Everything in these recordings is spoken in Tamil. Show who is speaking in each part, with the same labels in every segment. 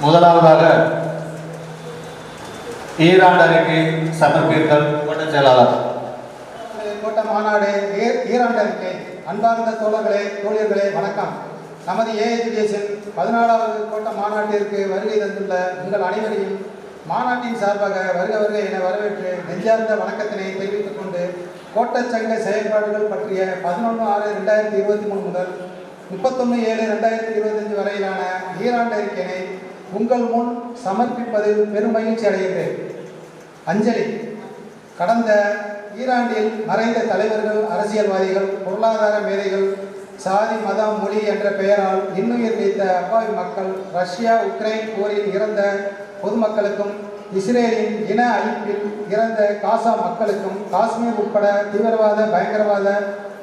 Speaker 1: முதலாவதாக ஈரான் அறிக்கை சமர்ப்பித்தல் கோட்ட செயலாளர்.
Speaker 2: கோட்ட மாநாடு ஈ- அறிக்கை அன்பார்ந்த தோழர்களே தோழியர்களே வணக்கம். நமது ஏஐடிஎஸ்என் பதினாலாவது கோட்ட மாநாட்டிற்கு வருகை தந்துள்ள உங்கள் அனைவரையும் மாநாட்டின் சார்பாக வருக வருக என வரவேற்று நெஞ்சார்ந்த வணக்கத்தினை தெரிவித்துக் கொண்டு கோட்டச்சங்க செயல்பாடுகள் பற்றிய பதினொன்று ஆறு ரெண்டாயிரத்தி இருபத்தி மூணு முதல் முப்பத்தொன்று ஏழு ரெண்டாயிரத்தி இருபத்தஞ்சு வரையிலான ஈராண்டு அறிக்கையினை உங்கள் முன் சமர்ப்பிப்பதில் பெரும் மகிழ்ச்சி அடைகின்றேன். அஞ்சலி. கடந்த ஈரானில் மறைந்த தலைவர்கள் அரசியல்வாதிகள் பொருளாதார மேதைகள் சாதி மதம் மொழி என்ற பெயரால் இன்னுயிர் நீத்த அப்பாவி மக்கள் ரஷ்யா உக்ரைன் போரில் இறந்த பொதுமக்களுக்கும் இஸ்ரேலின் இன அழிப்பில் இறந்த காசா மக்களுக்கும் காஷ்மீர் உட்பட தீவிரவாத பயங்கரவாத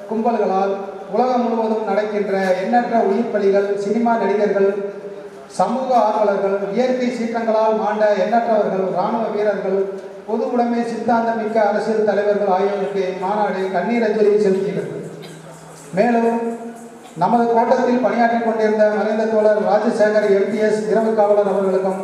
Speaker 2: கும்பல்களால் உலகம் முழுவதும் நடக்கின்ற எண்ணற்ற உயிர் பலிகள் சினிமா நடிகர்கள் சமூக ஆர்வலர்கள் இயற்கை சீற்றங்களால் மாண்ட எண்ணற்றவர்கள் இராணுவ வீரர்கள் பொது உடைமை சித்தாந்தம் மிக்க அரசியல் தலைவர்கள் ஆகியோருக்கு மாநாடு கண்ணீர் அஞ்சலி செலுத்துகிறது. மேலும் நமது கோட்டத்தில் பணியாற்றிக் கொண்டிருந்த மறைந்த தோழர் ராஜசேகர் எம்டிஎஸ் இரவு காவலர் அவர்களுக்கும்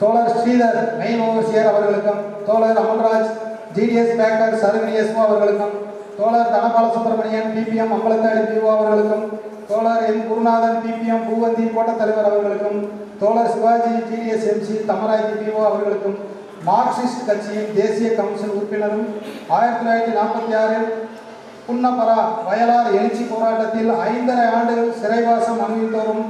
Speaker 2: தோழர் ஸ்ரீதர் மெயின் ஓவர்சியர் அவர்களுக்கும் தோழர் அமல்ராஜ் ஜிடிஎஸ் பேக்கர் சரவணி எஸ்மோ அவர்களுக்கும் தோழர் தனபால சுப்பிரமணியன் பிபிஎம் அம்பலத்தாடி பிஓ அவர்களுக்கும் தோழர் எம். குருநாதன் பிபிஎம் பூவந்தி கோட்டத் தலைவர் அவர்களுக்கும் தோழர் சிவாஜி ஜிடிஎஸ் எம்சி தமராய் பிபிஓ அவர்களுக்கும் மார்க்சிஸ்ட் கட்சியின் தேசிய கவுன்சில் உறுப்பினரும் ஆயிரத்தி தொள்ளாயிரத்தி நாற்பத்தி ஆறில் புன்னபரா வயலார் எழுச்சி போராட்டத்தில் ஐந்தரை ஆண்டுகள் சிறைவாசம் அணிவித்தவரும்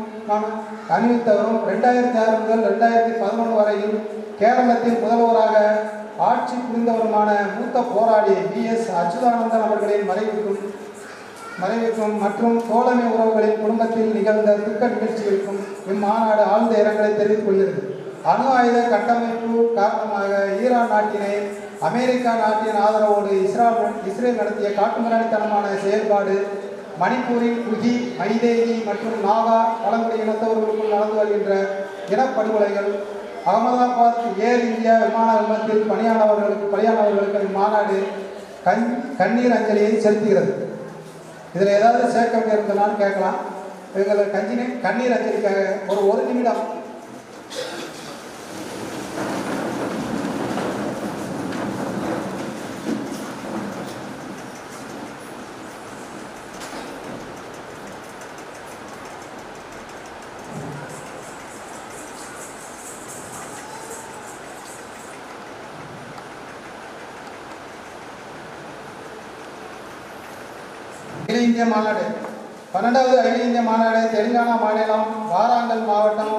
Speaker 2: அணிவித்தவரும் ரெண்டாயிரத்தி ஆறு முதல் ரெண்டாயிரத்தி பதினொன்று வரையில் கேரளத்தில் முதல்வராக ஆட்சி புரிந்தவருமான மூத்த போராளி பி. எஸ். அச்சுதானந்தன் அவர்களின் மறைவுக்கும் மறைவுக்கும் மற்றும் தோழமை உறவுகளின் குடும்பத்தில் நிகழ்ந்த துக்க நிகழ்ச்சிகளுக்கும் இம்மாநாடு ஆழ்ந்த இரங்கலை தெரிவித்துக் கொள்கிறது. அணு ஆயுத கட்டமைப்பு காரணமாக ஈரான் நாட்டினை அமெரிக்கா நாட்டின் ஆதரவோடு இஸ்ரால் இஸ்ரேல் நடத்திய காட்டுமிராணித்தனமான செயல்பாடு மணிப்பூரில் குகி மைதேகி மற்றும் நாகா பழங்குடி இனத்தவர்களுக்குள் நடந்து வருகின்ற இனப்படுகொலைகள் அகமதாபாத் ஏர் இந்தியா விமான நிலையத்தில் பணியானவர்களுக்கு பலியானவர்களுக்கு இம்மாநாடு கண் கண்ணீர் அஞ்சலியை செலுத்துகிறது. இதில் ஏதாவது சேர்க்க வேண்டியிருந்தனாலும் கேட்கலாம். எங்களை கஞ்சினி கண்ணீர் அஞ்சலிக்காக ஒரு ஒரு நிமிடம் இந்திய மாநாடு. பன்னெண்டாவது அகில இந்திய மாநாடு தெலுங்கானா மாநிலம் வாராங்கல் மாவட்டம்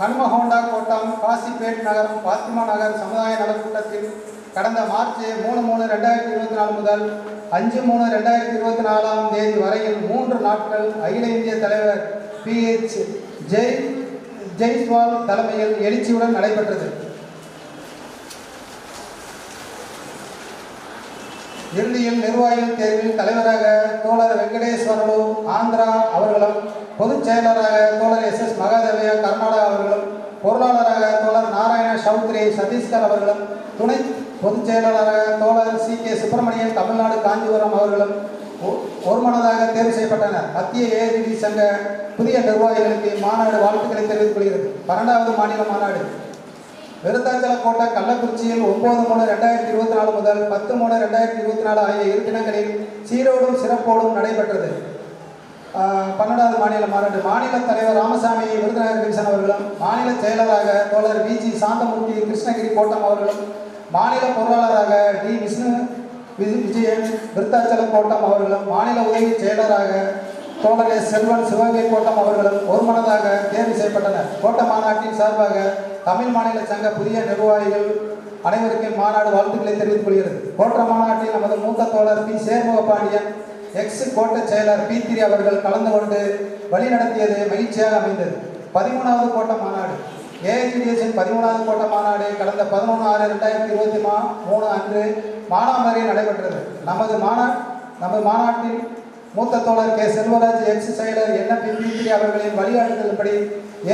Speaker 2: ஹன்மஹோண்டா கோட்டம் காசிப்பேட் நகரம் பாத்திமா நகர் சமுதாய நலக்கூட்டத்தில் கடந்த மார்ச் மூணு மூணு ரெண்டாயிரத்தி இருபத்தி நாலு முதல் அஞ்சு மூணு ரெண்டாயிரத்தி இருபத்தி நாலாம் தேதி வரையில் மூன்று நாட்கள் அகில இந்திய தலைவர் பிஹெச் ஜெய் ஜெய்ஸ்வால் தலைமையில் எழுச்சியுடன் நடைபெற்றது. இறுதியில் நிர்வாகிகள் தேர்வில் தலைவராக தோழர் வெங்கடேஸ்வரலு ஆந்திரா அவர்களும் பொதுச் செயலராக தோழர் எஸ் எஸ் மகாதேவையா கர்நாடகா அவர்களும் பொருளாளராக தோழர் நாராயண சௌத்ரி சத்தீஸ்கர் அவர்களும் துணை பொதுச் செயலாளராக தோழர் சி கே சுப்பிரமணியன் தமிழ்நாடு காஞ்சிபுரம் அவர்களும் ஒ- ஒருமனதாக தேர்வு செய்யப்பட்டனர். மத்திய ஏஐடி சங்க புதிய நிர்வாகிகளுக்கு மாநாடு வாழ்த்துக்களை தெரிவித்துக் கொள்கிறது. பன்னெண்டாவது மாநில மாநாடு. விருத்தாச்சல கோட்டை கள்ளக்குறிச்சியில் ஒன்பது மூணு ரெண்டாயிரத்தி இருபத்தி நாலு முதல் பத்து மூணு ரெண்டாயிரத்தி இருபத்தி நாலு ஆகிய இரு தினங்களில் சீரோடும் சிறப்போடும் நடைபெற்றது. பன்னெண்டாவது மாநில மாநாடு. மாநில தலைவர் ராமசாமி விருதுநகர் கிருஷ்ணன் அவர்களும் மாநில செயலராக தோழர் விஜி சாந்தமூர்த்தி கிருஷ்ணகிரி கோட்டம் அவர்களும் மாநில பொருளாளராக டி விஷ்ணு விஜயன் விருத்தாச்சலம் கோட்டம் அவர்களும் மாநில உதவி செயலராக தோழர் செல்வன் சிவகங்கை கோட்டம் அவர்களும் ஒருமனதாக தேர்வு செய்யப்பட்டனர். கோட்ட மாநாட்டின் சார்பாக தமிழ் மாநில சங்க புதிய நிர்வாகிகள் அனைவருக்கும் மாநாடு வாழ்த்துக்களை தெரிவித்துக் கொள்கிறது. கோட்ட மாநாட்டில் நமது மூத்த தோழர் பி. சேர்முக பாண்டியன் எக்ஸ் கோட்ட செயலர் பி. திரி அவர்கள் கலந்து கொண்டு வழி நடத்தியது மகிழ்ச்சியாக அமைந்தது. பதிமூணாவது கோட்ட மாநாடு. ஏஐடிஎஸ்என் பதிமூணாவது கோட்ட மாநாடு கடந்த பதினொன்று ஆறு ரெண்டாயிரத்தி இருபத்தி மா மூணு அன்று மானாமரியில் நடைபெற்றது. நமது மாநா நமது மாநாட்டில் மூத்த தோழர் கே. செல்வராஜ் எக்ஸ் செயலர் என்எப்பி பி அவர்களின் வழிகாட்டுதல்படி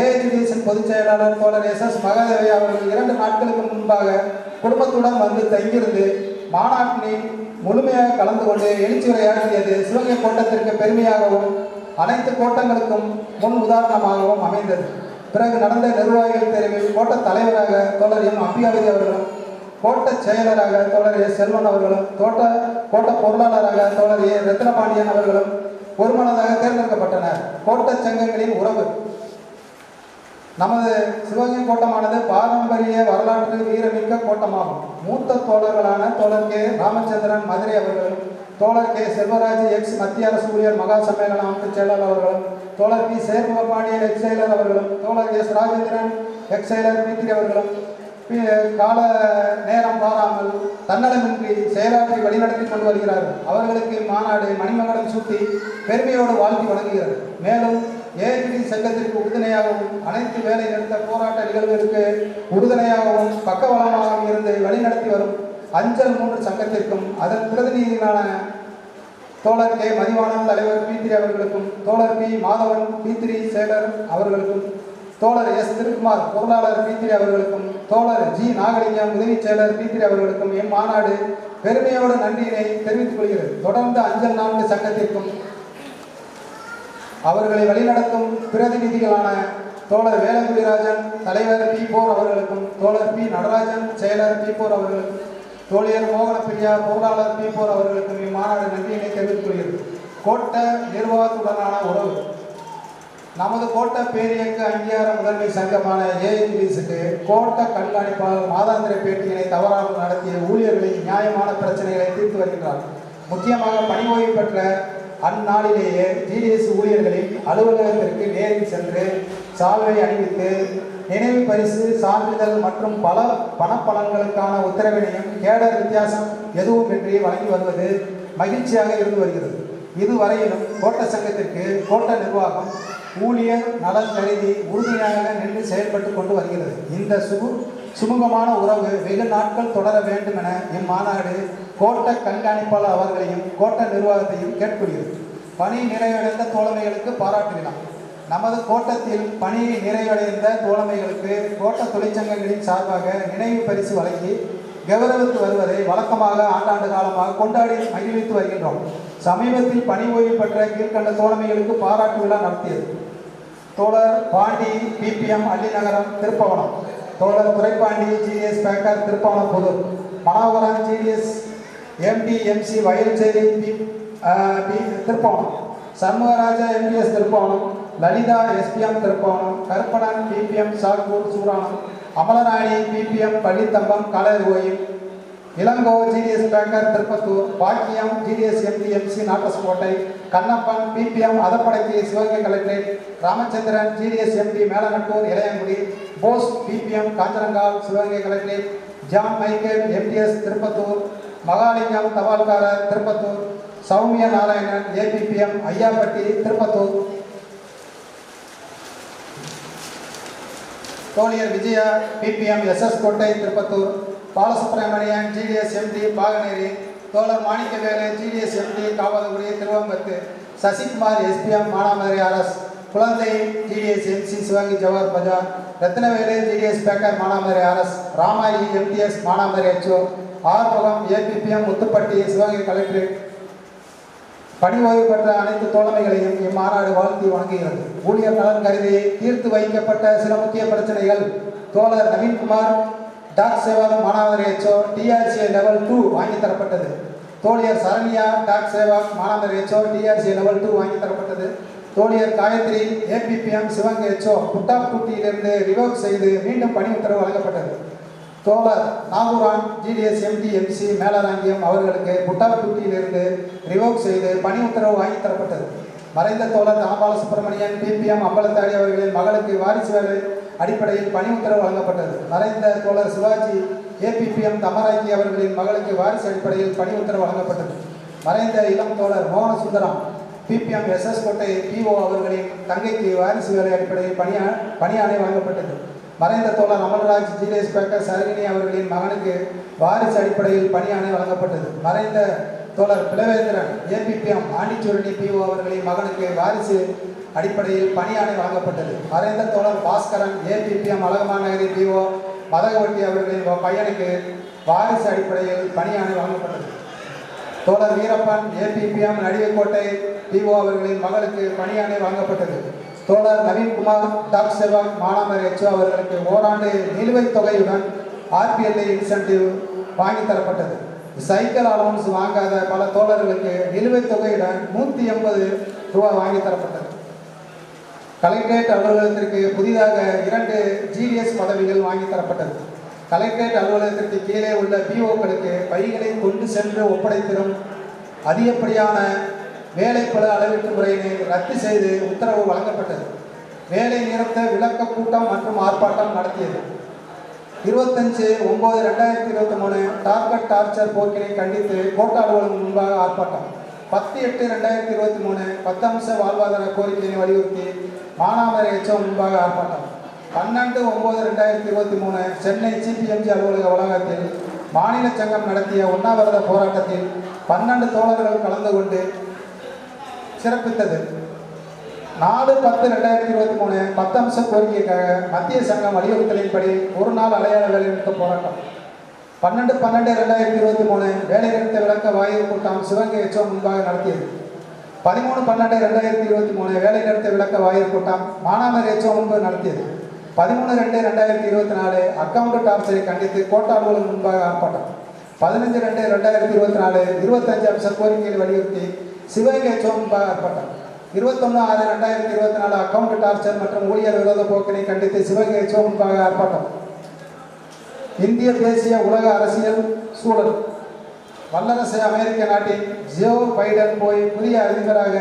Speaker 2: ஏஐடிஎஸ்என் பொதுச் செயலாளர் தோழர் எஸ். எஸ். மகாதேவி அவர்கள் இரண்டு நாட்களுக்கு முன்பாக குடும்பத்துடன் வந்து தங்கியிருந்து மாநாட்டில் முழுமையாக கலந்து கொண்டு எழுச்சி உரையாற்றியது சிவகங்கை கோட்டத்திற்கு பெருமையாகவும் அனைத்து கோட்டங்களுக்கும் முன் உதாரணமாகவும் அமைந்தது. பிறகு நடந்த நிர்வாகிகள் தெரிவில் கோட்ட தலைவராக தோழர் எம். அம்பியாவதி அவர்களும் கோட்ட செயலராக தோழர் ஏ. செல்வன் அவர்களும் தோட்ட கோட்ட பொருளாளராக தோழர் ஏ. ரத்னபாண்டியன் அவர்களும் ஒருமனதாக தேர்ந்தெடுக்கப்பட்டனர். கோட்ட சங்கங்களின் உறவு. நமது சிவகங்கை கோட்டமானது பாரம்பரிய வரலாற்று வீரமிக்க கோட்டமாகும். மூத்த தோழர்களான தோழர் கே. ராமச்சந்திரன் மதுரை அவர்களும் தோழர் கே. செல்வராஜ் எக்ஸ் மத்திய அரசு ஊழியர் மகா சம்மேளன அமைப்பு செயலர் அவர்களும் தோழர் பி. சேர்முகபாண்டியன் எக்ஸ் செயலர் அவர்களும் தோழர் எஸ். ராஜேந்திரன் எக்ஸ் செயலர் பித்திரி அவர்களும் கால நேரம் பாராமல் தன்னலமின்றி செயலாற்றி வழிநடத்தி கொண்டு வருகிறார்கள் அவர்களுக்கு மாநாடு மணிமகடம் சூட்டி பெருமையோடு வாழ்த்தி வழங்குகிறது மேலும் ஏஐடி சங்கத்திற்கு உறுதுணையாகவும் அனைத்து வேலை நிறுத்த போராட்ட நிகழ்வுகளுக்கு உறுதுணையாகவும் பக்கவளமாகவும் இருந்து வழிநடத்தி வரும் அஞ்சல் மூன்று சங்கத்திற்கும் அதன் பிரதிநிதிகளான தோழர் கே. மதிவாணன் தலைவர் பீத்திரி அவர்களுக்கும் தோழர் பி. மாதவன் பீத்திரி சேகர் அவர்களுக்கும் தோழர் எஸ். திருக்குமார் பொருளாளர் பீத்திரி அவர்களுக்கும் தோழர் ஜி நாகலிங்கம் உதவி செயலர் பீத்திரி அவர்களுக்கும் இம்மாநாடு பெருமையோடு நன்றியினை தெரிவித்துக் கொள்கிறது. தொடர்ந்து அஞ்சல் நான்கு சங்கத்திற்கும் அவர்களை வழிநடத்தும் பிரதிநிதிகளான தோழர் வேலங்குடிராஜன் தலைவர் பி போர் அவர்களுக்கும் தோழர் பி நடராஜன் செயலர் பி போர் அவர்களுக்கும் தோழியர் மோகனப்பிரியா பொருளாளர் பி போர் அவர்களுக்கும் இம்மாநாடு நன்றியினை தெரிவித்துக் கொள்கிறது. கோட்ட நிர்வாகத்துடனான உறவு. நமது கோட்ட பேரியக்க அங்கீகார முதன்மை சங்கமான ஏஐபிசிக்கு கோட்ட கண்காணிப்பாளர் மாதாந்திர பேட்டிகளை தவறாமல் நடத்திய ஊழியர்களின் நியாயமான பிரச்சனைகளை தீர்த்து வருகின்றார். முக்கியமாக பணி ஓய்வு பெற்ற அந்நாளிலேயே ஜிடிஎஸ் ஊழியர்களின் அலுவலகத்திற்கு நேரில் சென்று சால்வை அணிவித்து நினைவு பரிசு சான்றிதழ் மற்றும் பல பணப்பலன்களுக்கான உத்தரவினையும் கேடர் வித்தியாசம் எதுவுமின்றி வழங்கி வருவது மகிழ்ச்சியாக இருந்து வருகிறது. இதுவரையிலும் கோட்ட சங்கத்திற்கு கோட்ட நிர்வாகம் ஊழியர் நலன் கருதி உறுதியாக நின்று செயல்பட்டு கொண்டு வருகிறது. இந்த சுமு சுமூகமான உறவு வெகு நாட்கள் தொடர வேண்டும் என இம்மாநாடு கோட்ட கண்காணிப்பாளர் அவர்களையும் கோட்ட நிர்வாகத்தையும் கேட்கொள்கிறது பணி நிறைவடைந்த தோழமைகளுக்கு பாராட்டு நமது கோட்டத்தில் பணி நிறைவடைந்த தோழமைகளுக்கு கோட்ட தொழிற்சங்கங்களின் சார்பாக நினைவு பரிசு வழங்கி கௌரவித்து வருவதை வழக்கமாக ஆண்டாண்டு காலமாக கொண்டாடி மகிழ்வித்து வருகின்றோம். சமீபத்தில் பணி ஓய்வு பெற்ற கீழ்கண்ட தோழமைகளுக்கு பாராட்டு விழா நடத்தியது. தோழர் பாண்டி பிபிஎம் அள்ளிநகரம் திருப்பவனம். தோழர் துறைப்பாண்டி ஜிடிஎஸ் பேக்கர் திருப்பவனம் புது Manoharan GDS MD MC Vayalcheri P P Thiruppuvanam. Shanmugaraja MPS Thiruppuvanam. Lalitha SPM Thiruppuvanam. Karuppanan BPM Sakkur Suranam Amalarani BPM Pallithammam colour ஓயில் இளங்கோ ஜிடிஎஸ் பேக்கர் திருப்பத்தூர். பாக்கியம் GDS MDMC Nattarasankottai Kannappan BPM அதப்படைக்கு Sivaganga collectorate. Ramachandran GDS MD Melanattur Ilayangudi. Bose BPM Kanjanangal Sivaganga collectorate. John Michael MTS Tiruppattur. Mahalingam தபால்காரர் Tirupattur. Sowmiya Narayanan ABPM Ayyappatti Tiruppattur. தோழியர் Vijaya BPM SS Kottai Tiruppattur. Balasubramanian GDS MD Paganeri. தோழர் Manikkavelu GDS MD Kavalakudi Thiruvambathu. Sasikumar SPM Manamadurai RS. Kuzhandai GDS MC Sivaganga Jawahar Bazaar. Rathinavelu GDS packer Manamadurai RS. Ramayi MTS Manamadurai HO Arumugam ABPM Muthupatti Sivaganga collectorate. பணி ஓய்வு பெற்ற அனைத்து தோழமைகளையும் இம்மாநாடு வாழ்த்தி வழங்குகிறது ஊழியர் நலன் கருதி தீர்த்து வைக்கப்பட்ட சில முக்கிய பிரச்சனைகள். தோழர் நவீன்குமார் டாக் சேவா மாணவர் எச்ஓ டிஆர்சி லெவல் டூ வாங்கி தரப்பட்டது. தோழியர் சரண்யா டாக் சேவா மாணவர் எச்ஓ டிஆர்சி லெவல் டூ வாங்கி தரப்பட்டது. தோழியர் காயத்ரி ஏபிபிஎம் சிவங்க ஹெச்ஓ புட்டாக்குட்டியிலிருந்து ரிவோக் செய்து மீண்டும் பணி உத்தரவு வழங்கப்பட்டது. தோழர் Nagooran GDS MD MC Melarangiyam அவர்களுக்கு புட்டாக்குட்டியிலிருந்து ரிவோக் செய்து பணி உத்தரவு வாங்கி தரப்பட்டது. மறைந்த தோழர் தாம்பால சுப்பிரமணியன் பிபிஎம் அம்பலத்தாடி அவர்களின் மகளுக்கு வாரிசு வேலை அடிப்படையில் பணி உத்தரவு வழங்கப்பட்டது. மறைந்த தோழர் சிவாஜி ஏபிபிஎம் தமராக்கி அவர்களின் மகளுக்கு வாரிசு அடிப்படையில் பணி உத்தரவு வழங்கப்பட்டது. மறைந்த இளம் தோழர் மோகன Sundaram BPM SS Kottai PO அவர்களின் தங்கைக்கு வாரிசு வேலை அடிப்படையில் பணியா பணியாணை வழங்கப்பட்டது. மறைந்த தோழர் அமல்ராஜ் ஜிடிஎஸ் பேக்கர் சரகினி அவர்களின் மகனுக்கு வாரிசு அடிப்படையில் பணியாணை வழங்கப்பட்டது. மறைந்த தோழர் பிளவேந்திரன் ஏபிபிஎம் ஆண்டிச்சுரணி பிஓ அவர்களின் மகனுக்கு வாரிசு அடிப்படையில் பணியாணை வழங்கப்பட்டது. மறைந்த தோழர் பாஸ்கரன் ஏபிபிஎம் அழகமான் நகரி பிஓ மதகவட்டி அவர்களின் பையனுக்கு வாரிசு அடிப்படையில் பணியாணை வழங்கப்பட்டது. தோழர் வீரப்பன் ஏபிபிஎம் நடிகைக்கோட்டை பிஓ அவர்களின் மகளுக்கு பணியாணை வழங்கப்பட்டது. தோழர் நவீன்குமார் டாக் செல்வம் மாணவர் எச் அவர்களுக்கு ஓராண்டு நிலுவைத் தொகையுடன் ஆர்பிஎல்ஐ இன்சென்டிவ் வாங்கி தரப்பட்டது. சைக்கிள் அலவன்ஸ் வாங்காத பல தோழர்களுக்கு நிலுவைத் தொகையுடன் நூற்றி எண்பது ரூபாய் வாங்கி தரப்பட்டது. கலெக்டரேட் அலுவலகத்திற்கு புதிதாக இரண்டு ஜிடிஎஸ் பதவிகள் வாங்கி தரப்பட்டது. கலெக்டரேட் அலுவலகத்திற்கு கீழே உள்ள பிஓக்களுக்கு பைகளை கொண்டு சென்று ஒப்படைத்திடும் அதிகப்படியான வேலைப்பட அளவீட்டு முறையினை ரத்து செய்து உத்தரவு வழங்கப்பட்டது. வேலை நிறுத்த விளக்க கூட்டம் மற்றும் ஆர்ப்பாட்டம் நடத்தியது. இருபத்தஞ்சு ஒம்பது ரெண்டாயிரத்தி இருபத்தி மூணு டார்கெட் டார்ச்சர் போக்கினை கண்டித்து கோட்ட அலுவலகம் முன்பாக ஆர்ப்பாட்டம். பத்து எட்டு ரெண்டாயிரத்தி இருபத்தி மூணு பத்தம்ச வாழ்வாதார கோரிக்கையை வலியுறுத்தி மானாமரை எச்சம் முன்பாக ஆர்ப்பாட்டம். பன்னெண்டு ஒம்பது ரெண்டாயிரத்தி இருபத்தி மூணு சென்னை சிபிஎம்ஜி அலுவலக வளாகத்தில் மாநில சங்கம் நடத்திய உண்ணாவிரத போராட்டத்தில் பன்னெண்டு தோழர்கள் கலந்து கொண்டு சிறப்பித்தது. நாலு பத்து ரெண்டாயிரத்தி இருபத்தி மூணு பத்தம்ச கோரிக்கைக்காக மத்திய சங்கம் வலியுறுத்தலின்படி ஒரு நாள் அடையாள வேலைநிறுத்த போராட்டம். பன்னெண்டு பன்னெண்டு ரெண்டாயிரத்தி இருபத்தி மூணு வேலைநிறுத்த விளக்க வாயு கூட்டம் சிவகங்கை எச்சோ முன்பாக நடத்தியது. பதிமூணு பன்னெண்டு ரெண்டாயிரத்தி இருபத்தி மூணு வேலைநிறுத்த விளக்க வாயு கூட்டம் மானாமர் எச்சோ முன்பு நடத்தியது. பதிமூணு ரெண்டு ரெண்டாயிரத்தி இருபத்தி நாலு அக்கவுண்ட் டார்ச்சரை கண்டித்து கோட்டா அலுவலகம் முன்பாக ஆர்ப்பாட்டம். பதினஞ்சு ரெண்டு ரெண்டாயிரத்தி இருபத்தி நாலு இருபத்தஞ்சு அம்ச கோரிக்கைகளை வலியுறுத்தி சிவகங்கை எச்சோ ஆர்ப்பாட்டம் இருபத்தொன்று ஆறு ரெண்டாயிரத்தி இருபத்தி நாலு அக்கவுண்ட் டார்ச்சர் மற்றும் ஊழியர் விரோத போக்கினை கண்டித்து சிவகங்கை சோம்பாக ஆர்ப்பாட்டம் இந்திய தேசிய உலக அரசியல் சூழல். வல்லரசு அமெரிக்க நாட்டின் ஜோ பைடன் போய் புதிய அதிபராக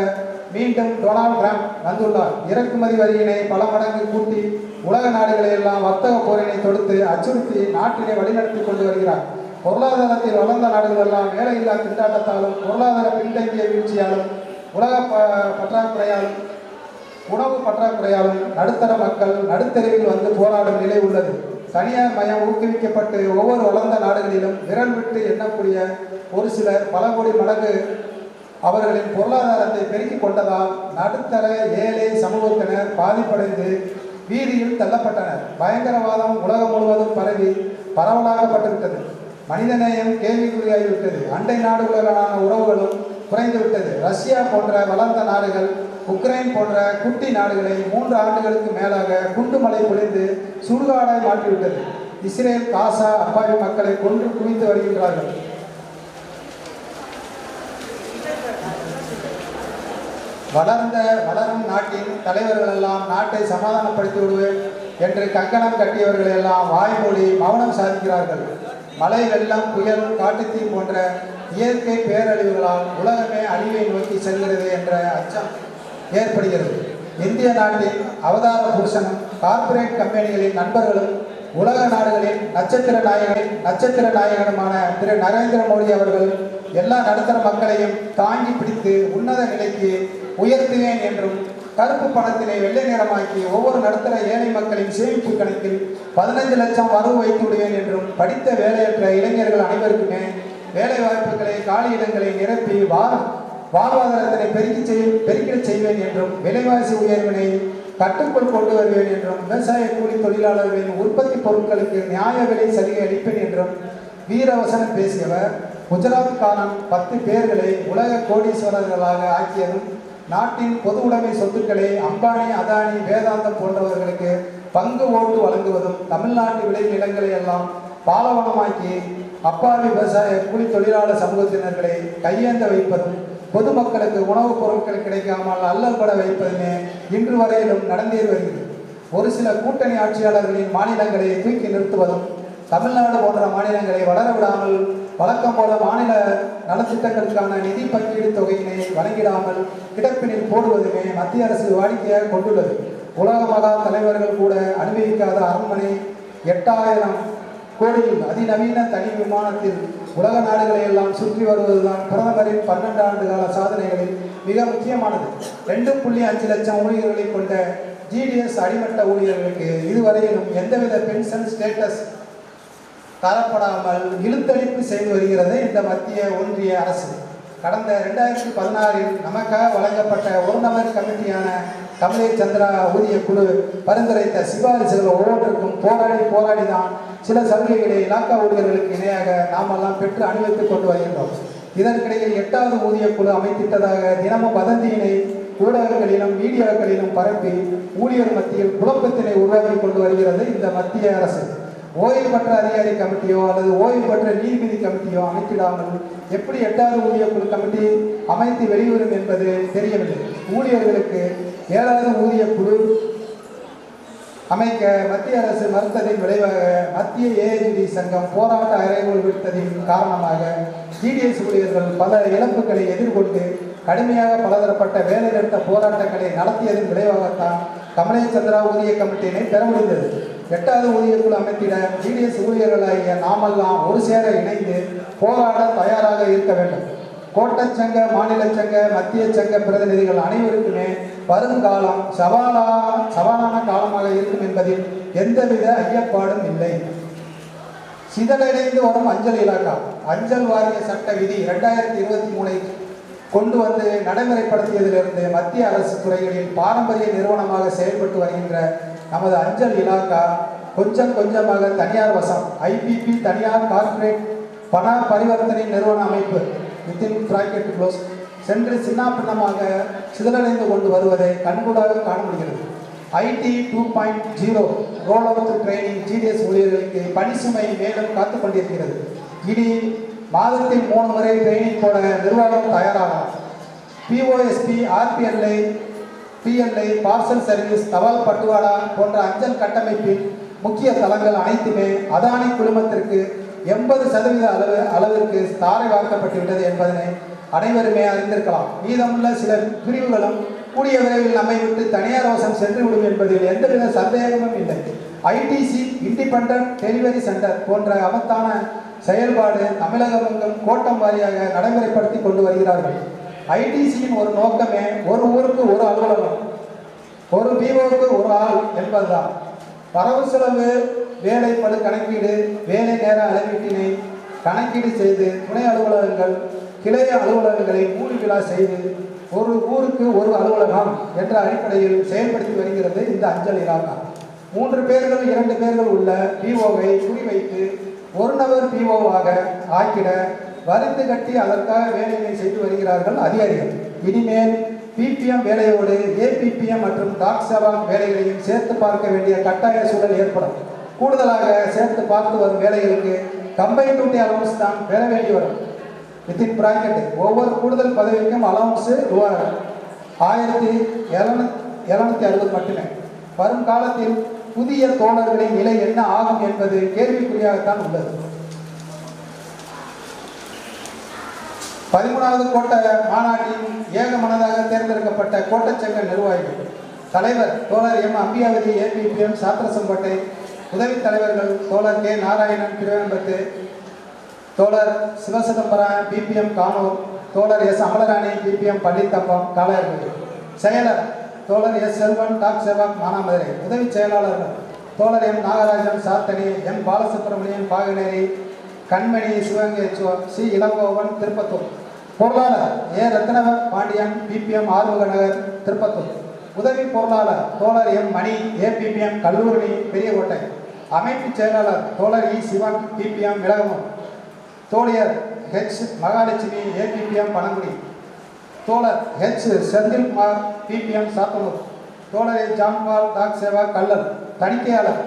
Speaker 2: மீண்டும் டொனால்ட் ட்ரம்ப் வந்துள்ளார். இறக்குமதி வரியினை பல மடங்கு கூட்டி உலக நாடுகளை எல்லாம் வர்த்தக போரினை தொடுத்து அச்சுறுத்தி நாட்டினை வழிநடத்தி கொண்டு வருகிறார். பொருளாதாரத்தில் வளர்ந்த நாடுகளெல்லாம் வேலையில்லா திண்டாட்டத்தாலும் பொருளாதார பின்தங்கிய வீழ்ச்சியாலும் உலக ப பற்றாக்குறையாலும் உணவு பற்றாக்குறையாலும் நடுத்தர மக்கள் நடுத்தெருவில் வந்து போராடும் நிலை உள்ளது. தனியார் மயம் ஊக்குவிக்கப்பட்டு ஒவ்வொரு வளர்ந்த நாடுகளிலும் விரல் விட்டு எண்ணக்கூடிய ஒரு சிலர் பல கோடி மடங்கு அவர்களின் பொருளாதாரத்தை பெருக்கிக் கொண்டதால் நடுத்தர ஏழை சமூகத்தினர் பாதிப்படைந்து வீதியில் தள்ளப்பட்டனர். பயங்கரவாதம் உலகம் முழுவதும் பரவி பரவலாகப்பட்டுவிட்டது. மனிதநேயம் கேள்விக்குறியாகிவிட்டது. அண்டை நாடுகளுடனான உறவுகளும் குறைந்துவிட்டது. ரஷ்யா போன்ற வளர்ந்த நாடுகள் உக்ரைன் போன்ற குட்டி நாடுகளை மூன்று ஆண்டுகளுக்கு மேலாக குண்டுமலை பொழிந்து சுடுகாடாய் மாற்றிவிட்டது. இஸ்ரேல் காசா அப்பாவி மக்களை கொன்று குவித்து வருகின்றார்கள். வளர்ந்த வளரும் நாட்டின் தலைவர்கள் எல்லாம் நாட்டை சமாதானப்படுத்தி விடுவேன் என்று கங்கணம் கட்டியவர்கள் எல்லாம் வாய்மொழி மௌனம் சாதிக்கிறார்கள். மழை வெள்ளம் புயல் காட்டுத்தீ போன்ற இயற்கை பேரழிவுகளால் உலகமே அழிவை நோக்கி செல்கிறது என்ற அச்சம் ஏற்படுகிறது. இந்திய நாட்டின் அவதார புருஷனும் கார்ப்பரேட் கம்பெனிகளின் நண்பர்களும் உலக நாடுகளின் நட்சத்திர நாயகனின் நட்சத்திர நாயகனுமான திரு நரேந்திர மோடி அவர்கள் எல்லா நடுத்தர மக்களையும் தாங்கி பிடித்து உன்னத நிலைக்கு உயர்த்துவேன் என்றும் கருப்பு பணத்தினை வெள்ளை நிறமாக்கி ஒவ்வொரு நடுத்தர ஏழை மக்களின் சேமிப்பு கணக்கில் பதினைந்து லட்சம் வரவு வைத்து விடுவேன் என்றும் படித்த வேலையற்ற இளைஞர்கள் அனைவருக்குமே வேலை வாய்ப்புகளை காலி இடங்களை நிரப்பி வா வாழ்வாதாரத்தினை பெருக்கி செய் பெருக்கிட செய்வேன் என்றும் விலைவாசி உயர்வினை கட்டுக்குள் கொண்டு வருவேன் என்றும் விவசாய கூலி தொழிலாளர்களின் உற்பத்தி பொருட்களுக்கு நியாய விலை சலுகை அளிப்பேன் என்றும் வீரவசனம் பேசியவர். குஜராத் பத்து பேர்களை உலக கோடீஸ்வரர்களாக ஆக்கியதும் நாட்டின் பொது உடைமை சொத்துக்களை அம்பானி அதானி வேதாந்தம் போன்றவர்களுக்கு பங்கு ஓட்டு வழங்குவதும் தமிழ்நாட்டு விளை நிலங்களை எல்லாம் பாலவனமாக்கி அப்பாவி விவசாய கூலி தொழிலாளர் சமூகத்தினர்களை கையேந்த வைப்பதும் பொதுமக்களுக்கு உணவுப் பொருட்கள் கிடைக்காமல் அல்லல்பட வைப்பதுமே இன்று வரையிலும் நடந்தே வருகிறது. ஒரு சில கூட்டணி ஆட்சியாளர்களின் மாநிலங்களை தூக்கி நிறுத்துவதும் தமிழ்நாடு போன்ற மாநிலங்களை வளர விடாமல் வழக்கம் போல மாநில நலத்திட்டங்களுக்கான நிதி பங்கீடு தொகையினை வழங்கிடாமல் கிடப்பினில் போடுவதுமே மத்திய அரசு வாடிக்கையாக கொண்டுள்ளது. உலக மகா தலைவர்கள் கூட அனுபவிக்காத அரண்மனை எட்டாயிரம் கோடியில் அதிநவீன தனி விமானத்தில் உலக நாடுகளை எல்லாம் சுற்றி வருவதுதான் பிரதமரின் பன்னெண்டு ஆண்டு கால சாதனைகளில் மிக முக்கியமானது. ரெண்டு புள்ளி அஞ்சு லட்சம் ஊழியர்களை கொண்ட ஜிடிஎஸ் அடிமட்ட ஊழியர்களுக்கு இதுவரையிலும் எந்தவித பென்ஷன் ஸ்டேட்டஸ் தரப்படாமல் இழுத்தடிப்பு செய்து வருகிறது இந்த மத்திய ஒன்றிய அரசு. கடந்த ரெண்டாயிரத்தி பதினாறில் நமக்காக வழங்கப்பட்ட ஒரு நபர் கமிட்டியான கமலே சந்திரா ஊதிய குழு பரிந்துரைத்த சிபாரிசுகள் ஒவ்வொன்றுக்கும் போராடி போராடி தான் சில சலுகைகளை இலாக்கா ஊழியர்களுக்கு இணையாக நாமெல்லாம் பெற்று அனுபவித்துக் கொண்டு வருகின்றோம். இதற்கிடையில் எட்டாவது ஊதிய குழு அமைத்திட்டதாக தினமும் வதந்தியினை ஊடகங்களிலும் மீடியாக்களிலும் பரப்பி ஊழியர் மத்தியில் குழப்பத்தினை உருவாக்கி கொண்டு வருகிறது இந்த மத்திய அரசு. ஓய்வு பெற்ற அதிகாரி கமிட்டியோ அல்லது ஓய்வு பெற்ற நீதிபதி கமிட்டியோ அமைத்திடாமல் எப்படி எட்டாவது ஊதிய குழு கமிட்டி அமைத்து வெளிவரும் என்பது தெரியவில்லை. ஊழியர்களுக்கு ஏழாவது ஊதிய குழு அமைக்க மத்திய அரசு மறுத்ததின் விளைவாக மத்திய ஏஐடி சங்கம் போராட்ட அறைகோள் விடுத்ததின் காரணமாக ஜிடிஎஸ் ஊழியர்கள் பல இழப்புகளை எதிர்கொண்டு கடுமையாக பலதரப்பட்ட வேலைநிறுத்த போராட்டங்களை நடத்தியதன் விளைவாகத்தான் கமலேஷ் சந்திரா ஊதிய கமிட்டியினை பெற முடிந்தது. எட்டாவது ஊதியக்குழு அமைத்திட ஜிடிஎஸ் ஊழியர்களாகிய நாமெல்லாம் ஒரு சேர இணைந்து போராட தயாராக இருக்க வேண்டும். கோட்டச்சங்க மாநில சங்க மத்திய சங்க பிரதிநிதிகள் அனைவருக்குமே வருங்காலம் சவாலா சவாலான காலமாக இருக்கும் என்பதில் எந்தவித ஐயப்பாடும் இல்லை. சிதறடைந்து வரும் அஞ்சல் இலாக்கா. அஞ்சல் வாரிய சட்ட விதி இரண்டாயிரத்தி இருபத்தி மூணை கொண்டு வந்து நடைமுறைப்படுத்தியதிலிருந்து மத்திய அரசு துறைகளில் பாரம்பரிய நிறுவனமாக செயல்பட்டு வருகின்ற நமது அஞ்சல் இலாக்கா கொஞ்சம் கொஞ்சமாக தனியார் வசம் ஐபிபி தனியார் கார்ப்பரேட் பண பரிவர்த்தனை நிறுவன அமைப்பு வித்தின் கிராக்கெட் க்ளோஸ் சென்று சின்னாபின்னமாக சிதறடைந்து கொண்டு வருவதை கண்கூடாக காண முடிகிறது. IT two point zero roll out training GDS ஊழியர்களுக்கு பணி சுமை மேலும் காத்து கொண்டிருக்கிறது. இனி மாதத்தில் மூணு முறை ட்ரைனிங் போட நிர்வாகம் தயாராகலாம் POSB RPLI PLI parcel service தபால் பட்டுவாடா போன்ற அஞ்சல் கட்டமைப்பின் முக்கிய தளங்கள் அனைத்துமே அதானி குழுமத்திற்கு எண்பது சதவீத அளவு அளவிற்கு தாரை வார்க்கப்பட்டுவிட்டது என்பதனை அனைவருமே அறிந்திருக்கலாம். மீதமுள்ள சில பிரிவுகளும் கூடிய விரைவில் நம்மை விட்டு தனியார் வசம் சென்றுவிடும் என்பதில் எந்தவித சந்தேகமும் இல்லை. ஐடிசி இண்டிபெண்டன்ட் டெலிவரி சென்டர் போன்ற அமத்தான செயல்பாடு தமிழகமெங்கும் கோட்டம் வாரியாக நடைமுறைப்படுத்தி கொண்டு வருகிறார்கள். ஐடிசியின் ஒரு நோக்கமே ஒரு ஊருக்கு ஒரு அலுவலகம் ஒரு பிஓக்கு ஒரு ஆள் என்பதுதான். வரவு செலவு வேலை வேலைப்படு கணக்கீடு வேலை நேர அளவீட்டினை கணக்கீடு செய்து துணை அலுவலகங்கள் கிளைய அலுவலகங்களை மூடி விழா செய்து ஒரு ஊருக்கு ஒரு அலுவலகம் என்ற அடிப்படையில் செயல்படுத்தி வருகிறது இந்த அஞ்சல் இலாக்கா மூன்று பேர்கள் இரண்டு பேர்கள் உள்ள பிஓவை குறிவைத்து ஒரு நபர் பிஓவாக ஆக்கிட வரித்து கட்டி அதற்காக வேலைகளை செய்து வருகிறார்கள் அதிகாரிகள். இனிமேல் பிபிஎம் வேலையோடு ஏபிபிஎம் மற்றும் டாக் சேவாங் வேலைகளையும் சேர்த்து பார்க்க வேண்டிய கட்டாய சூழல் ஏற்படும். கூடுதலாக சேர்த்து பார்த்து வரும் வேலைகளுக்கு கம்பைன் டியூட்டி அலவன்ஸ் தான் பெற வேண்டி வரும். வித்தின் பிராக்கெட் ஒவ்வொரு கூடுதல் பதவிக்கும் அலவன்ஸு ரூபாய் ஆயிரத்தி இருநூத்தி அறுபது மட்டுமே. வரும் காலத்தில் புதிய தோழர்களின் நிலை என்ன ஆகும் என்பது கேள்விக்குறியாகத்தான் உள்ளது. பதிமூணாவது கோட்ட மாநாட்டின் ஏகமனதாக தேர்ந்தெடுக்கப்பட்ட கோட்டச்சங்க நிர்வாகிகள். தலைவர் தோழர் எம். அம்பியாவதி ஏபிபிஎம் சாத்திரசம்பட்டை. உதவி தலைவர்கள் தோழர் கே. நாராயணன் திருவேம்பத்து தோழர் சிவசிதம்பரம் பிபிஎம் கானூர். தோழர் எஸ். அமலராணி பிபிஎம் பள்ளித்தம்பம் காளையார்கோவில். செயலர் தோழர் எஸ். செல்வன் டாக் சேவாக் மானாமதுரை. உதவி செயலாளர்கள் தோழர் M. Nagarajan Sathani M. Balasubramanian Paganeri Kanmani Sivaganga C. Ilangovan Tiruppattur. பொருளாளர் ஏ. ரத்னவ பாண்டியன் பிபிஎம் ஆறுமுக நகர் திருப்பத்தூர். உதவி பொருளாளர் தோழர் எம். மணி ஏபிபிஎம் கல்லூரணி பெரியகோட்டை. அமைப்பு செயலாளர் தோழர் இ. சிவன் பிபிஎம் விலகமூர் தோழியர் ஹெச் மகாலட்சுமி ஏபிபிஎம் பனங்குடி தோழர் ஹெச் செந்தில்குமார் பிபிஎம் சாத்தனூர். தோழர் A John Paul Dak Seva Kallal தணிக்கையாளர்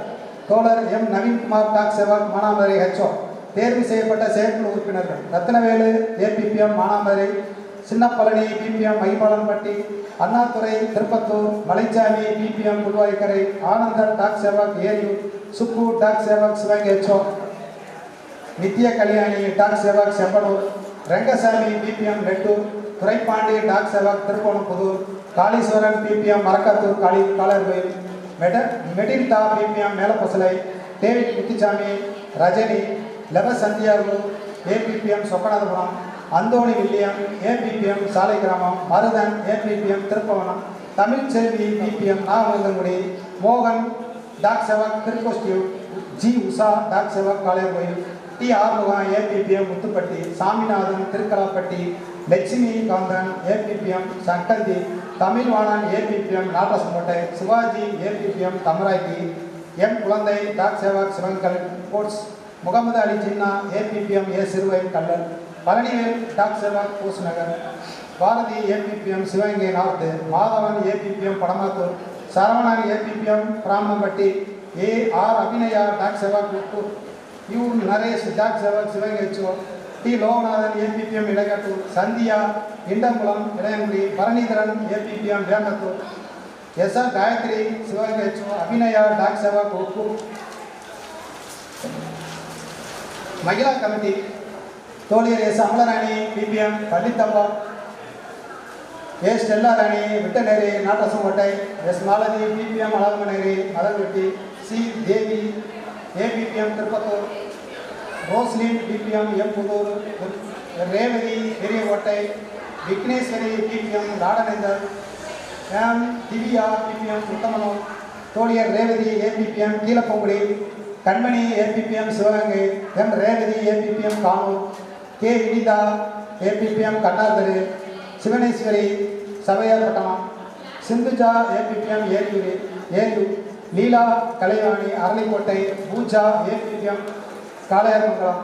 Speaker 2: தோழர் எம். நவீன்குமார் டாக் சேவா மானாமரை ஹெச்ஓ தேர்வு செய்யப்பட்ட செயற்குழு உறுப்பினர்கள். Rathinavelu ABPM Manamadurai Chinnapalani BPM Maipalanpatti Annadurai Tiruppattur Malaichamy BPM Pulvaikarai Anandan Dak Sevak Eriyur Subbu Dak Sevak சிவகேச்சோ Nithya Kalyani Dak Sevak Sembanur Rangasamy BPM Nettur. Duraipandi Dak Sevak திருப்போணப்புதூர் Kaleeswaran BPM Marakkathur Kali காலர்கோயில் மெட Matilda BPM Melapasalai. David Muthusamy Rajini லெவ Santhiyagu ABPM Chokkanathapuram Anthony William ABPM சாலை கிராமம் மருதன் ஏபிபிஎம் திருப்பவனம் தமிழ்ச்செல்வி பிபிஎம் நாகமந்தங்குடி மோகன் Dak Sevak Thirukoshtiyur G Usha Dak Sevak Kalaiyarkoil T Arumugam ABPM Muthupatti Saminathan Thirukalappatti Lakshmi Kanthan ABPM Sanganthi Tamilvanan ABPM Nattarasankottai Sivaji ABPM Thamarakki M Kuzhandai Dak Sevak Sivaganga sports Mohammed Ali Jinnah ABPM A Siruvai Kallal Palanivel Dak Sevak Poosunagar Bharathi ABPM Sivaganga north Madhavan ABPM Padamathur Saravanan ABPM Bramanampatti A R Abinaya Dak Sevak Uppur U Naresh Dak Sevak Sivaganga SO T Loganathan ABPM Ilagattur Sandhya Indankulam Idayangudi Baranitharan ABPM Vemathur S R Gayathri Sivaganga SO Abinaya Dak Sevak Uppur Mahila committee தோழியர் S Amalarani BPM Pallithammam A Stella Rani Vittaneri Nattarasankottai S Malathi BPM Alagamaneri Madhanvetti C Devi ABPM Tiruppattur Roslin BPM M Puthur Revathi Periyakottai Vigneswari BPM Nadanendhar M Divya BPM Uthamanam தோழியர் Revathi ABPM Keezhapangudi Kanmani ABPM Sivaganga M Revathi ABPM Kanur K. Vinitha ABPM Kattathar Sivaneswari Sabaiyar Pattanam Sindhuja ABPM Eriyur Elur Leela Kalaivani Aralikottai Pooja ABPM Kalaiyarmangalam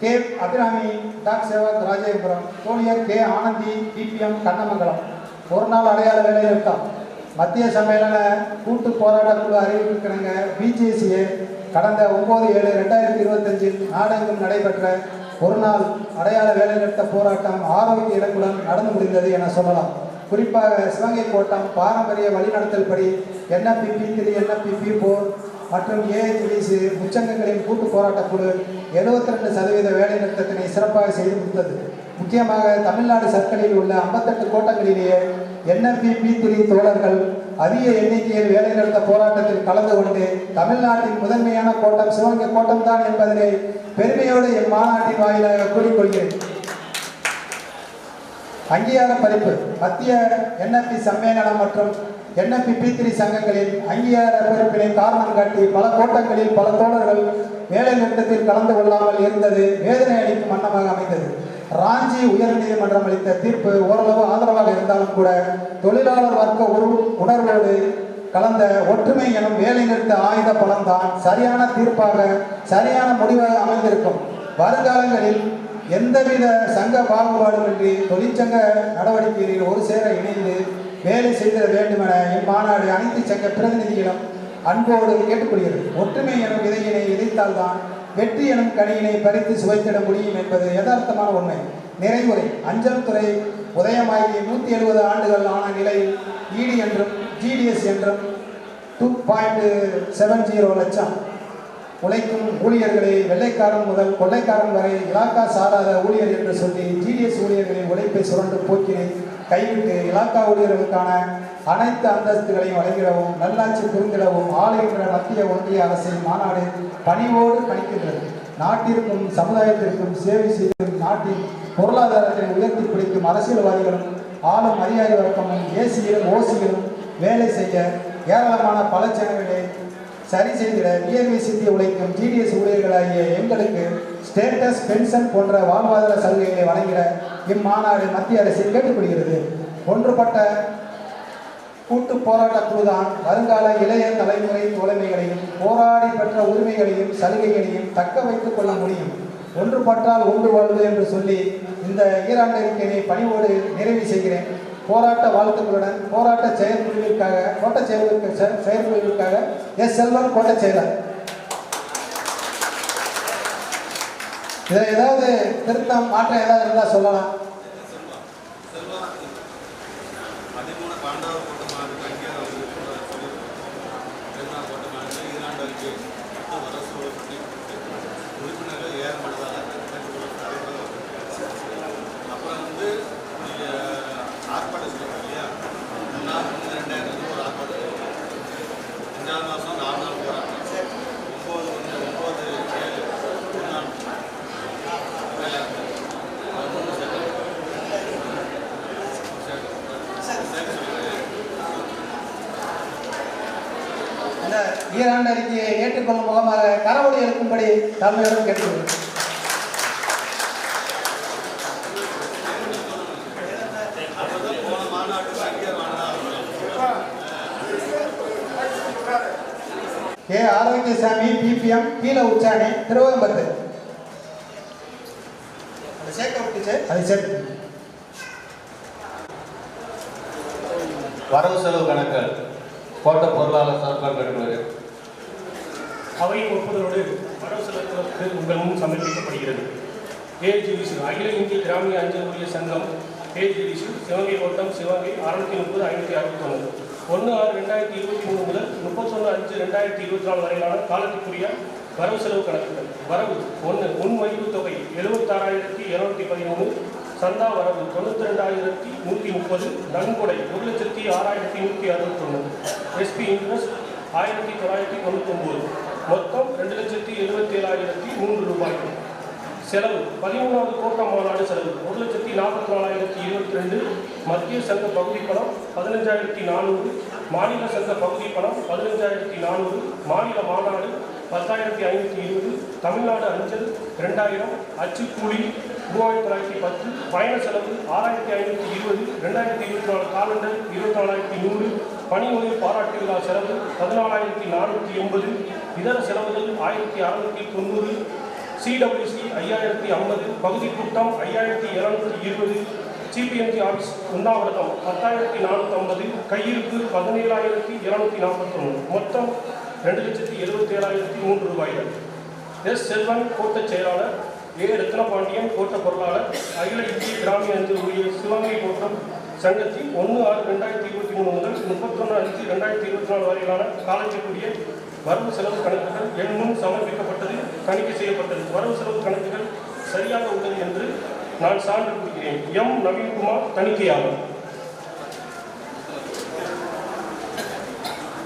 Speaker 2: K. Abirami Dak Sevak Rajapuram தோழியர் K. Anandhi BPM Kannamangalam. ஒரு நாள் அடையாள வேலையில் இருக்கான் மத்திய சம்மேளன கூட்டு போராட்டக் குழு அறிவிப்புக்கிணங்க பிஜேசிஏ கடந்த ஒன்பது ஏழு ரெண்டாயிரத்தி இருபத்தஞ்சில் நாடெங்கும் நடைபெற்ற ஒரு நாள் அடையாள வேலைநிறுத்த போராட்டம் ஆரோக்கிய இலக்குடன் நடந்து முடிந்தது என சொல்லலாம். குறிப்பாக சிவகங்கை கோட்டம் பாரம்பரிய வழிநடத்தல் படி என்எப்பிபி திரு என்எப்பிபி போர் மற்றும் ஏஐடிசி முச்சங்கங்களின் கூட்டு போராட்டக் குழு எழுபத்தி ரெண்டு சதவீத வேலைநிறுத்தத்தினை சிறப்பாக செய்து முடித்தது. முக்கியமாக தமிழ்நாடு சர்க்கரையில் உள்ள ஐம்பத்தெட்டு கோட்டங்களிலேயே என்எப்பிபி த்ரீ தோழர்கள் அதிக எண்ணிக்கையில் வேலைநிறுத்த போராட்டத்தில் கலந்து கொண்டு தமிழ்நாட்டின் முதன்மையான கோட்டம் சிவகங்கை கோட்டம் தான் என்பதனை பெருமையோடு என் மாநாட்டின் வாயிலாக கூறிக்கொள்கிறேன். அங்கீகார பறிப்பு. மத்திய என்எம்பி சம்மேளனம் மற்றும் என்எம்பி பி த்ரீ சங்கங்களில் அங்கீகார பறிப்பினை காரணம் காட்டி பல கோட்டங்களில் பல தோழர்கள் வேலைநிறுத்தத்தில் கலந்து கொள்ளாமல் இருந்தது வேதனை அளிக்கும் வண்ணமாக அமைந்தது. ராஞ்சி உயர்நீதிமன்றம் அளித்த தீர்ப்பு ஓரளவு ஆதரவாக இருந்தாலும் கூட தொழிலாளர் வர்க்க உரு உணர்வோடு கலந்த ஒற்றுமை எனும் வேலைநிறுத்த ஆயுத பலன்தான் சரியான தீர்ப்பாக சரியான முடிவாக அமைந்திருக்கும். வருங்காலங்களில் எந்தவித சங்க பாகுபாடுமின்றி தொழிற்சங்க நடவடிக்கைகளில் ஒரு சேர இணைந்து வேலை செய்திட வேண்டுமென இம்மாநாடு அனைத்து சங்க பிரதிநிதிகளும் அன்போடு கேட்டுக்கொள்கிறது. ஒற்றுமை எனும் விதையினை விதைத்தால்தான் வெற்றி எனும் கனியினை பறித்து சுவைத்திட முடியும் என்பது யதார்த்தமான உண்மை. நிறைவுரை. அஞ்சல் துறை உதயமாகி நூற்றி எழுபது ஆண்டுகள் ஆன நிலையில் இடி என்றும் ஜிடிஎஸ் என்றும் டூ பாயிண்ட் செவன் ஜீரோ லட்சம். உழைக்கும் ஊழியர்களை வெள்ளைக்காரன் முதல் கொள்ளைக்காரன் வரை இலாக்கா சாராத ஊழியர் என்று சொல்லி ஜிடிஎஸ் ஊழியர்களின் உழைப்பை சுரண்டு போக்கினை கைவிட்டு இலாக்கா ஊழியர்களுக்கான அனைத்து அந்தஸ்துகளையும் வழங்கிடவும் நல்லாட்சி புரிந்திடவும் ஆளுகின்ற மத்திய ஒன்றிய அரசின் மாநாடு பணிவோடு பணிக்கின்றது நாட்டிற்கும் சமுதாயத்திற்கும் சேவை செய்யும் நாட்டின் பொருளாதாரத்தை உயர்த்தி பிடிக்கும் அரசியல்வாதிகளும் ஆளும் அதிகாரி வர்க்கமும் ஏசியிலும் ஓசியிலும் வேலை செய்ய ஏராளமான பல சேனல்களை சரி செய்திட வியர்வை சித்தி உழைக்கும் ஜிடிஎஸ் ஊழியர்களாகிய எங்களுக்கு ஸ்டேட்டஸ் பென்ஷன் போன்ற வாழ்வாதார சலுகைகளை வழங்கிட இம்மாநாடு மத்திய அரசு கேட்டுக்கொள்கிறது. ஒன்றுபட்ட கூட்டு போராட்ட வருங்கால இளைய தலைமுறை தோழமைகளையும் போராடி பெற்ற உரிமைகளையும் சலுகைகளையும் தக்க வைத்துக் கொள்ள முடியும். ஒன்றுபட்டால் உண்டு வாழ்வு என்று சொல்லி இந்த ஈராண்டிற்கினை பணிவோடு நிறைவு செய்கிறேன். போராட்ட வாழ்த்துக்களுடன் போராட்ட செயற்குழுவிற்காக கோட்ட செயல்களுக்கு செ- செயற்குழுவிற்காக எஸ் செல்வன் கோட்ட செயலர் இதில் ஏதாவது திருத்தம் மாற்றம் ஏதாவது இருந்தால் சொல்லலாம்.
Speaker 3: பதிமூணு பன்னெண்டாவது கூட்டமாக அங்கீகாரம் பெருநாள் கூட்டமாக ஈராண்டு வரைக்கும் பத்து அரசு உறுப்பி உறுப்பினர்கள் ஏற்படுவதாக அப்புறம் வந்து நீங்கள் ஆர்ப்பாட்டம் சொல்லுங்க இல்லையா முன்னாள் வந்து ரெண்டாயிரத்தி ஒரு ஆர்ப்பாட்டம் அஞ்சாவது மாதம் நாலு நாள் போகிறாங்க ஒம்பது ஒன்று ஒம்பது ஏழு ஒரு நாள் வேலை அது மூணு செகண்ட்
Speaker 2: இந்த ஈராண்டு அறிக்கையை ஏற்றுக்கொள்ளும் முகமாக கரவொலி எழுக்கும்படி தமிழகம் கேட்டுக்கொள்கிறேன்
Speaker 3: அப்பதான் போன மாநாட்டுக்கு அங்கீகாரம் வாங்கினாங்க
Speaker 2: கே ஆரோக்கியசாமி பிபிஎம் கீழ உச்சாணி திருவம்பத்து அதை சேர்க்க விட்டுச்சு. அதை
Speaker 1: வரவு செலவு கணக்குகள் கோட்ட பொருளாளர்
Speaker 4: அவையின் ஒப்புதலோடு செலுத்துவதற்கு உங்கள் முன் சமர்ப்பிக்கப்படுகிறது ஏஜிவிசி அகில இந்திய கிராமிய அஞ்சல் ஊழியர் சங்கம் ஏஜிவிசி சிவகங்கை கோட்டம் சிவகங்கை அறுநூத்தி முப்பது ஐநூற்றி அறுபத்தொன்று ஒன்று ஆறு ரெண்டாயிரத்தி இருபத்தி மூணு முதல் முப்பத்தொன்று அஞ்சு ரெண்டாயிரத்தி இருபத்தி நாலு வரையிலான காலத்துக்குரிய வரவு செலவு கணக்குகள். வரவு ஒன்று முன் தொகை எழுபத்தாறாயிரத்தி இருநூத்தி பதிமூணு சந்தா வரவு தொண்ணூற்றி ரெண்டாயிரத்தி நூற்றி முப்பது நன்கொடை ஒரு லட்சத்தி ஆறாயிரத்தி நூற்றி அறுபத்தொன்று எஸ்பி இன்ட்ரெஸ்ட் ஆயிரத்தி தொள்ளாயிரத்தி தொண்ணூத்தொம்பது. மொத்தம் ரெண்டு லட்சத்தி எழுபத்தி ஏழாயிரத்தி மூன்று ரூபாய் செலவு பதிமூணாவது கோட்டம் மாநாடு செலவு ஒரு லட்சத்தி நாற்பத்தி நாலாயிரத்தி இருபத்தி ரெண்டு. மத்திய சங்க பகுதி பணம் பதினஞ்சாயிரத்தி நானூறு. மாநில சங்க பகுதி பணம் பதினஞ்சாயிரத்தி நானூறு. மாநில மாநாடு பத்தாயிரத்தி ஐநூற்றி இருபது. தமிழ்நாடு அஞ்சல் ரெண்டாயிரம் அச்சுக்கூலி மூவாயிரத்தி தொள்ளாயிரத்தி பத்து. பயண செலவு ஆறாயிரத்தி ஐநூற்றி இருபது. ரெண்டாயிரத்தி இருபத்தி நாலு காலண்டர் இருபத்தி நாலாயிரத்தி நூறு. பணி ஓய்வு பாராட்டு விழா செலவு பதினாலாயிரத்தி நானூற்றி எண்பது இதர செலவுகள் ஆயிரத்தி அறுநூற்றி தொண்ணூறு சிடபிள்யூசி ஐயாயிரத்தி ஐம்பது பகுதி கூட்டம் ஐயாயிரத்தி இருநூற்றி இருபது சிபிஎம்சி ஆஃபீஸ் உண்ணாவிரதம் பத்தாயிரத்தி நானூற்றி ஐம்பது கையிருப்பு பதினேழாயிரத்தி இருநூத்தி நாற்பத்தொன்று மொத்தம் ரெண்டு லட்சத்தி எழுபத்தி ஏழாயிரத்தி மூன்று ரூபாய்கள். எஸ் செல்வன் கோட்ட செயலாளர் ஏ. ரத்னபாண்டியன் கோட்ட பொருளாளர் அகில இந்திய கிராமிய அஞ்சல் ஊழியர் சிவகங்கை கோட்டம் சங்கத்தில் ஒன்று ஆறு ரெண்டாயிரத்தி இருபத்தி மூணு முதல் முப்பத்தொன்று அஞ்சு ரெண்டாயிரத்தி இருபத்தி நாலு வரையிலான காலத்திற்குரிய வரவு செலவு கணக்குகள் எண்ணும் சமர்ப்பிக்கப்பட்டது தணிக்கை செய்யப்பட்டது. வரவு செலவு கணக்குகள் சரியாக உள்ளது என்று நான் சான்று கூறுகிறேன். எம். நவீன்குமார் தணிக்கையாளர்.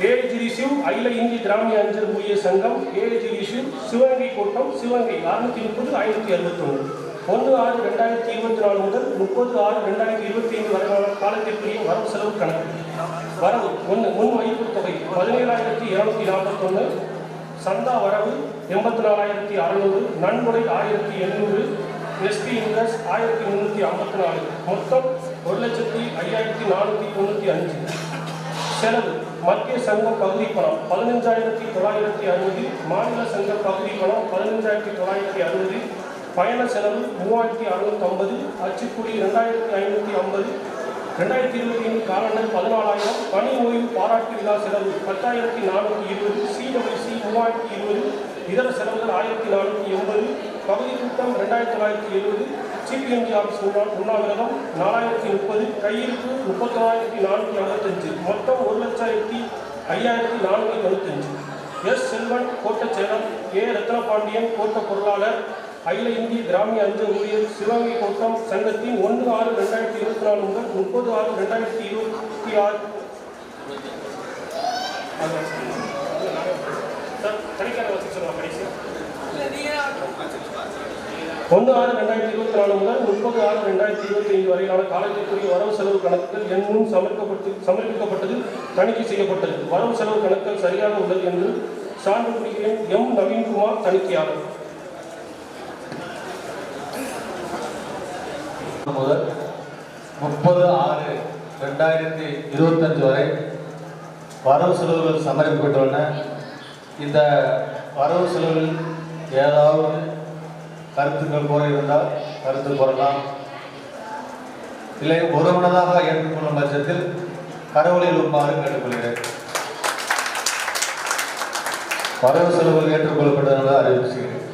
Speaker 4: ஏஜி ரிசீவ் அகில இந்திய கிராமிய அஞ்சல் ஊழியர் சங்கம் ஏஜி ரிசீவ் சிவகங்கை கோட்டம் சிவகங்கை அறுநூத்தி முப்பது ஐநூற்றி அறுபத்தி ஒன்று ஒன்று ஆறு ரெண்டாயிரத்தி இருபத்தி நாலு முதல் முப்பது ஆறு ரெண்டாயிரத்தி இருபத்தி ஐந்து வரையான காலத்திற்குரிய வரவு செலவு கணக்கு. வரவு ஒன்று முன் வைப்பு தொகை பதினேழாயிரத்தி இருநூத்தி நாற்பத்தொன்று சந்தா வரவு எண்பத்தி நாலாயிரத்தி அறநூறு நன்கொடை ஆயிரத்தி எண்ணூறு எஸ்பி இன்ட்ரெஸ்ட் ஆயிரத்தி முந்நூற்றி ஐம்பத்தி நாலு. மொத்தம் ஒரு லட்சத்தி ஐயாயிரத்தி நானூற்றி தொண்ணூற்றி அஞ்சு. செலவு மத்திய சங்க பகுதி பணம் பதினஞ்சாயிரத்தி தொள்ளாயிரத்தி அறுபது மாநில சங்க பகுதி பணம் பதினஞ்சாயிரத்தி தொள்ளாயிரத்தி அறுபது பயண செலவு மூவாயிரத்தி அறுநூத்தி ஐம்பது ரெண்டாயிரத்தி ஐநூற்றி ஐம்பது ரெண்டாயிரத்தி இருபத்தி ஐந்து காலண்டர் பதினாலாயிரம் பணி ஓய்வு பாராட்டு விழா செலவு பத்தாயிரத்தி நானூற்றி இருபது சிடபிள்யூசி மூவாயிரத்தி இருபது இதர செலவுகள் ஆயிரத்தி நானூற்றி எண்பது பகுதி கூட்டம் ரெண்டாயிரத்தி தொள்ளாயிரத்தி எழுபது சிபிஎம்ஜி ஆஃபீஸ் உண்ணாவிரதம் நாலாயிரத்தி முப்பது கையிருப்பு முப்பத்தொன்னாயிரத்தி நானூற்றி அறுபத்தஞ்சு மொத்தம் ஒரு லட்சாயிரத்தி ஐயாயிரத்தி நானூற்றி தொண்ணூத்தஞ்சு. எஸ் செல்வன் கோட்ட செயலர் ஏ ரத்னபாண்டியன் கோட்ட பொருளாளர் அகில இந்திய கிராமிய அஞ்சல் ஊழியர் சிவகங்கை கோட்டம் சங்கத்தின் ஒன்று ஆறு ரெண்டாயிரத்தி இருபத்தி நாலு முதல் முப்பது ஆறு ரெண்டாயிரத்தி இருபத்தி ஆறு. ஒன்று ஆறு ரெண்டாயிரத்தி இருபத்தி நாலு முதல் முப்பது ஆறு ரெண்டாயிரத்தி இருபத்தி ஐந்து வரையிலான காலத்திற்குரிய வரவு செலவு கணக்குகள் என்னும் சமர்ப்பப்பட்டு சமர்ப்பிக்கப்பட்டது தணிக்கை செய்யப்பட்டது. வரவு செலவு கணக்குகள் சரியாக உள்ளது என்று சான்று குறிக்கிறேன் எம். நவீன்குமார் தணிக்கையாளர்.
Speaker 1: முதல் முப்பது ஆறு ரெண்டாயிரத்தி இருபத்தஞ்சு வரை வரவு செலவுகள் சமர்ப்பிக்கப்பட்டுள்ளன. இந்த வரவு செலவில் ஏதாவது கருத்துக்கள் கூற இருந்தால் கருத்து கூறலாம். இல்லை ஒருமனதாக ஏற்றுக்கொள்ளும் பட்சத்தில் கடவுளில் உமாறு கேட்டுக்கொள்கிறேன். வரவு செலவுகள் ஏற்றுக்கொள்ளப்பட்டதாக அறிவிச்சுகிறேன்